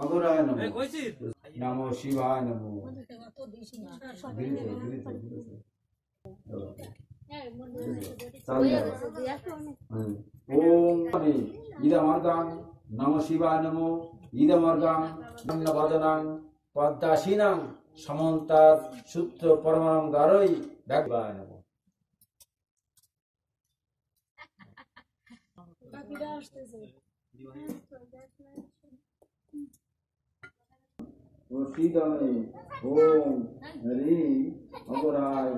অগরায় নমো নমো শিবায় নমো ধীরে ধীরে ধীরে ধীরে ওম ইদমর্গম নম শিবায় নমো ইদমর্গম নন্নবদনাং পদ্মাসীনাং সমন্তাৎ সূত্র পরমাণং দ্বারই ভগবায় ও শ্রীদমে ওম হরি অপরায়